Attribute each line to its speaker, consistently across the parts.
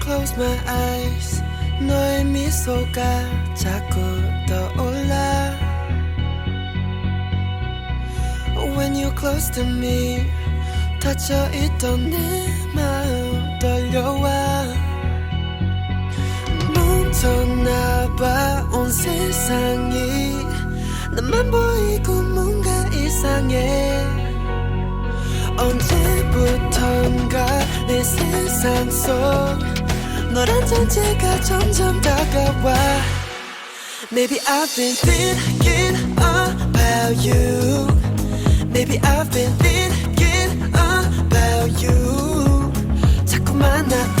Speaker 1: close my eyes 너의 미소가 자꾸 떠올라 When you're close to me 닫혀있던 내 마음 떨려와 뭉쳐나봐 온 세상이 나만 보이고 뭔가 이상해 언제부턴가 내 세상 속 너란 존재가 점점 다가와 Maybe I've been thinking about you Maybe I've been thinking about you 자꾸만 나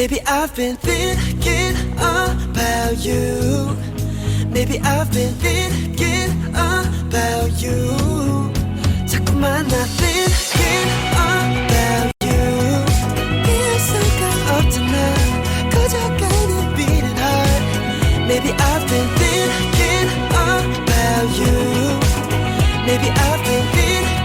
Speaker 1: Maybe I've been thinking about you. Maybe I've been thinking about you. 자꾸만 나 thinking about you. 이럴 수가 없잖아. 커져가는 beating heart. Maybe I've been thinking about you. Maybe I've been thinking.